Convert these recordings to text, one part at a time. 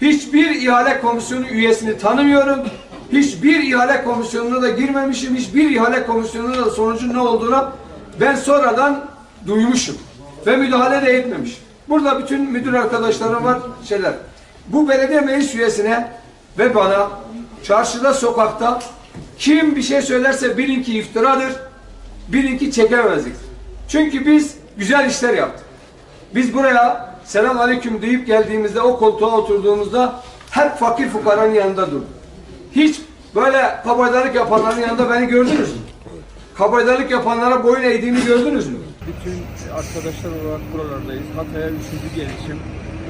Hiçbir ihale komisyonu üyesini tanımıyorum. Hiçbir ihale komisyonuna da girmemişim. Hiçbir ihale komisyonuna da sonucun ne olduğuna ben sonradan duymuşum. Ve müdahale de etmemiş. Burada bütün müdür arkadaşlarım var şeyler. Bu belediye meclis üyesine ve bana çarşıda sokakta kim bir şey söylerse bilin ki iftiradır. Bilin ki çekemezliktir. Çünkü biz güzel işler yaptık. Biz buraya selam aleyküm deyip geldiğimizde o koltuğa oturduğumuzda hep fakir fukaranın yanında durduk. Hiç böyle kabaydalık yapanların yanında beni gördünüz mü? Kabaydalık yapanlara boyun eğdiğimi gördünüz mü? Bütün arkadaşlar olarak buralardayız. Hatay'a üçüncü gelişim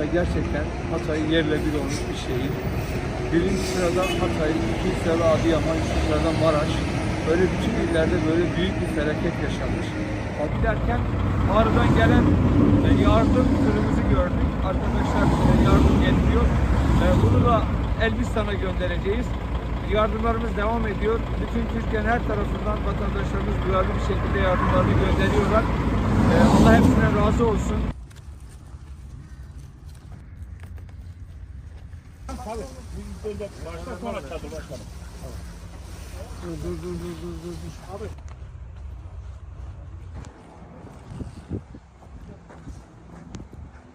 ve gerçekten Hatay yerle bir olmuş bir şehir. Birinci sırada Hatay, ikinci sırada Adıyaman, üçüncü sırada Maraş. Böyle bütün illerde böyle büyük bir felaket yaşanmış. Giderken Ağrı'dan gelen e, yardım tırımızı gördük. Arkadaşlar e, yardım getiriyor. E, Bunu da Elbistan'a göndereceğiz. Yardımlarımız devam ediyor. Bütün Türkiye'nin her tarafından vatandaşlarımız duyarlı bir şekilde yardımlarını gönderiyorlar. Ee, Allah hepsine razı olsun. Başta sonra çadır başkanım. Dur dur dur dur dur. dur. Abi